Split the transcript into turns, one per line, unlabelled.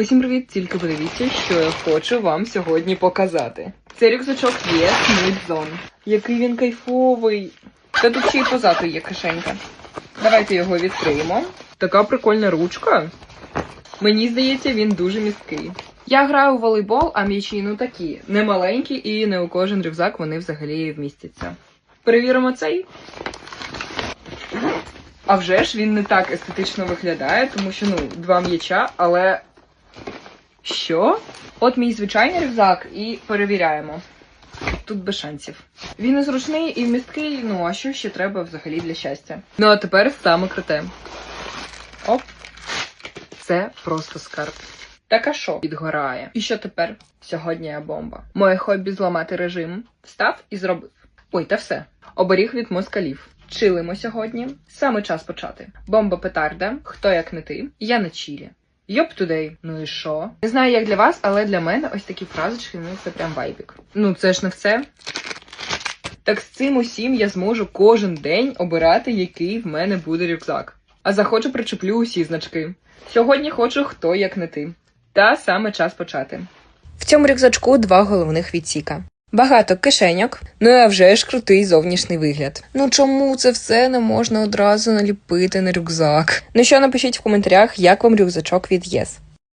Усім привіт! Тільки подивіться, що я хочу вам сьогодні показати. Це рюкзачок є Smooth Zone. Який він кайфовий. Та тут ще й позаду є кишенька. Давайте його відкриємо. Така прикольна ручка. Мені здається, він дуже місткий. Я граю у волейбол, а м'ячі ну такі. Не маленькі і не у кожен рюкзак вони взагалі вмістяться. Перевіримо цей. А вже ж він не так естетично виглядає, тому що ну, два м'яча, але. Що? От мій звичайний рюкзак і перевіряємо. Тут без шансів. Він і зручний і вмісткий, ну а що ще треба взагалі для щастя? Ну а тепер саме круте. Оп. Це просто скарб. Так а що підгорає? І що тепер? Сьогодні я бомба. Моє хобі зламати режим. Встав і зробив. Ой, та все. Оберіг від москалів. Чилимо сьогодні. Саме час почати. Бомба петарда. Хто як не ти? Я на чілі. Йоп тудей. Ну і що? Не знаю, як для вас, але для мене ось такі фразочки, ну це прям вайбік. Ну це ж не все. Так з цим усім я зможу кожен день обирати, який в мене буде рюкзак. А захочу причеплю усі значки. Сьогодні хочу хто як не ти. Та саме час почати.
В цьому рюкзачку два головних відсіка. Багато кишеньок, ну і а вже ж крутий зовнішній вигляд. Ну чому це все не можна одразу наліпити на рюкзак? Ну що напишіть в коментарях, як вам рюкзачок від ЄС.